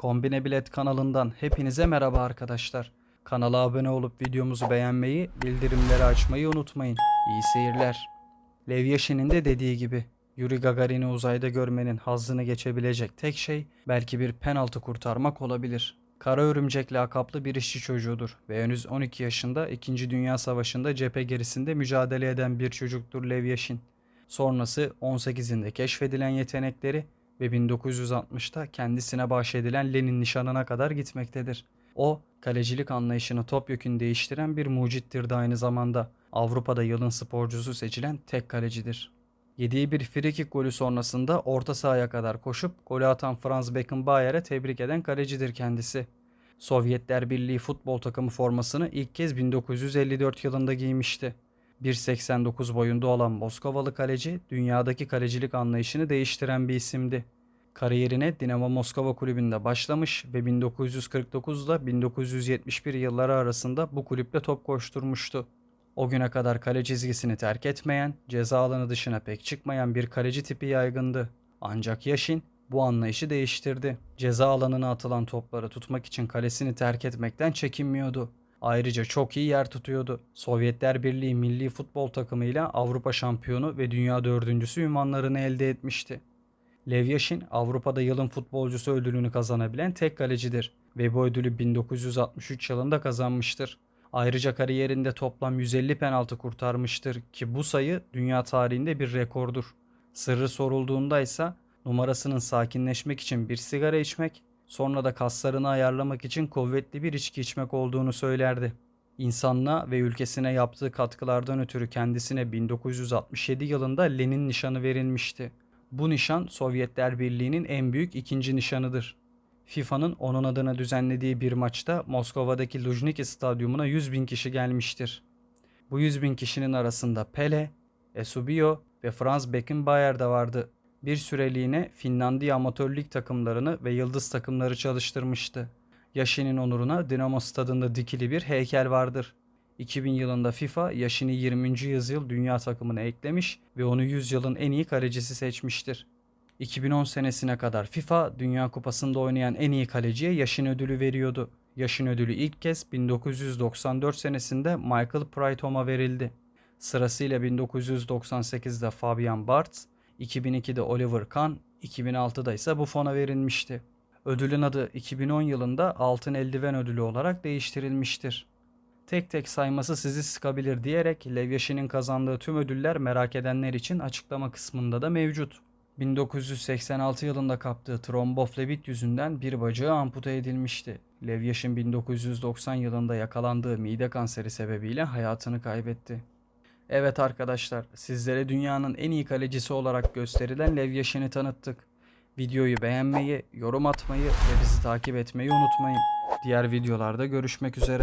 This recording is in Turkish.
Kombine Bilet kanalından hepinize merhaba arkadaşlar. Kanala abone olup videomuzu beğenmeyi, bildirimleri açmayı unutmayın. İyi seyirler. Lev Yashin'in de dediği gibi Yuri Gagarin'i uzayda görmenin hazzını geçebilecek tek şey belki bir penaltı kurtarmak olabilir. Kara Örümcek lakaplı bir işçi çocuğudur ve henüz 12 yaşında 2. Dünya Savaşı'nda cephe gerisinde mücadele eden bir çocuktur Lev Yashin. Sonrası 18'inde keşfedilen yetenekleri ve 1960'ta kendisine bahşedilen Lenin nişanına kadar gitmektedir. O, kalecilik anlayışını topyekün değiştiren bir mucittir de aynı zamanda. Avrupa'da yılın sporcusu seçilen tek kalecidir. Yediği bir frikik golü sonrasında orta sahaya kadar koşup golü atan Franz Beckenbauer'e tebrik eden kalecidir kendisi. Sovyetler Birliği futbol takımı formasını ilk kez 1954 yılında giymişti. 1.89 boyunda olan Moskovalı kaleci dünyadaki kalecilik anlayışını değiştiren bir isimdi. Kariyerine Dinamo Moskova kulübünde başlamış ve 1949 ile 1971 yılları arasında bu kulüple top koşturmuştu. O güne kadar kale çizgisini terk etmeyen, ceza alanı dışına pek çıkmayan bir kaleci tipi yaygındı. Ancak Yaşin bu anlayışı değiştirdi. Ceza alanına atılan topları tutmak için kalesini terk etmekten çekinmiyordu. Ayrıca çok iyi yer tutuyordu. Sovyetler Birliği milli futbol takımıyla Avrupa şampiyonu ve dünya dördüncüsü ünvanlarını elde etmişti. Lev Yashin Avrupa'da yılın futbolcusu ödülünü kazanabilen tek kalecidir ve bu ödülü 1963 yılında kazanmıştır. Ayrıca kariyerinde toplam 150 penaltı kurtarmıştır ki bu sayı dünya tarihinde bir rekordur. Sırrı sorulduğunda ise numarasının sakinleşmek için bir sigara içmek, sonra da kaslarını ayarlamak için kuvvetli bir içki içmek olduğunu söylerdi. İnsanlığa ve ülkesine yaptığı katkılardan ötürü kendisine 1967 yılında Lenin nişanı verilmişti. Bu nişan Sovyetler Birliği'nin en büyük ikinci nişanıdır. FIFA'nın onun adına düzenlediği bir maçta Moskova'daki Luzhniki stadyumuna 100 bin kişi gelmiştir. Bu 100 bin kişinin arasında Pele, Eusebio ve Franz Beckenbauer da vardı. Bir süreliğine Finlandiya amatör lig takımlarını ve yıldız takımları çalıştırmıştı. Yashin'in onuruna Dinamo stadında dikili bir heykel vardır. 2000 yılında FIFA Yashin'i 20. yüzyıl dünya takımına eklemiş ve onu 100 yılın en iyi kalecisi seçmiştir. 2010 senesine kadar FIFA Dünya Kupası'nda oynayan en iyi kaleciye Yashin ödülü veriyordu. Yashin ödülü ilk kez 1994 senesinde Michael Prydhome'a verildi. Sırasıyla 1998'de Fabian Barthez, 2002'de Oliver Kahn, 2006'da ise Buffon'a verilmişti. Ödülün adı 2010 yılında Altın Eldiven Ödülü olarak değiştirilmiştir. Tek tek sayması sizi sıkabilir diyerek Lev Yashin'in kazandığı tüm ödüller merak edenler için açıklama kısmında da mevcut. 1986 yılında kaptığı tromboflebit yüzünden bir bacağı ampute edilmişti. Lev Yashin 1990 yılında yakalandığı mide kanseri sebebiyle hayatını kaybetti. Evet arkadaşlar, sizlere dünyanın en iyi kalecisi olarak gösterilen Lev Yashin'i tanıttık. Videoyu beğenmeyi, yorum atmayı ve bizi takip etmeyi unutmayın. Diğer videolarda görüşmek üzere.